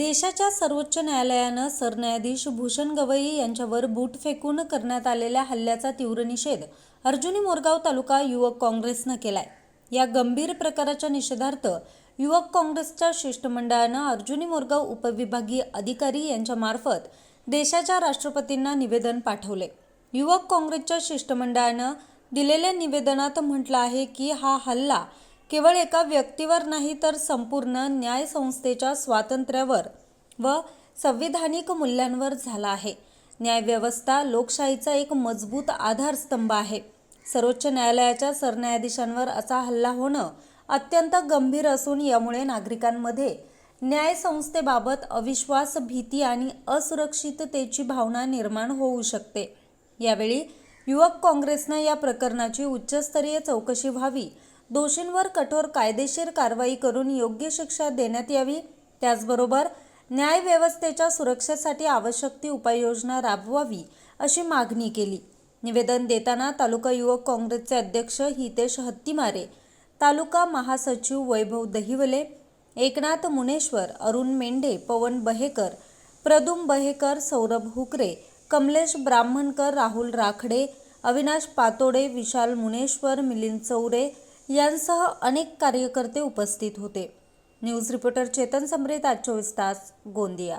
देशाच्या सर्वोच्च न्यायालयानं सरन्यायाधीश भूषण गवई यांच्यावर बूट फेकून करण्यात आलेल्या हल्ल्याचा तीव्र निषेध अर्जुनी मोरगाव तालुका युवक काँग्रेसनं केलाय. या गंभीर प्रकाराच्या निषेधार्थ युवक काँग्रेसच्या शिष्टमंडळानं अर्जुनी मोरगाव उपविभागीय अधिकारी यांच्यामार्फत देशाच्या राष्ट्रपतींना निवेदन पाठवले. युवक काँग्रेसच्या शिष्टमंडळानं दिलेल्या निवेदनात म्हटलं आहे की हा हल्ला केवळ एका व्यक्तीवर नाही तर संपूर्ण न्यायसंस्थेच्या स्वातंत्र्यावर व संविधानिक मूल्यांवर झाला आहे. न्यायव्यवस्था लोकशाहीचा एक मजबूत आधारस्तंभ आहे. सर्वोच्च न्यायालयाच्या सरन्यायाधीशांवर असा हल्ला होणं अत्यंत गंभीर असून यामुळे नागरिकांमध्ये न्यायसंस्थेबाबत अविश्वास भीती आणि असुरक्षिततेची भावना निर्माण होऊ शकते. यावेळी युवक काँग्रेसनं या प्रकरणाची उच्चस्तरीय चौकशी व्हावी दोषींवर कठोर कायदेशीर कारवाई करून योग्य शिक्षा देण्यात यावी. त्याचबरोबर न्यायव्यवस्थेच्या सुरक्षेसाठी आवश्यक ती उपाययोजना राबवावी अशी मागणी केली. निवेदन देताना तालुका युवक काँग्रेसचे अध्यक्ष हितेश हत्तीमारे तालुका महासचिव वैभव दहिवले एकनाथ मुनेश्वर अरुण मेंढे पवन बहेकर प्रदुम बहेकर सौरभ हुकरे कमलेश ब्राह्मणकर राहुल राखडे अविनाश पातोडे विशाल मुनेश्वर मिलिंद चौरे यांसह अनेक कार्यकर्ते उपस्थित होते. न्यूज रिपोर्टर चेतन समरेत आज चोवीस तास गोंदिया.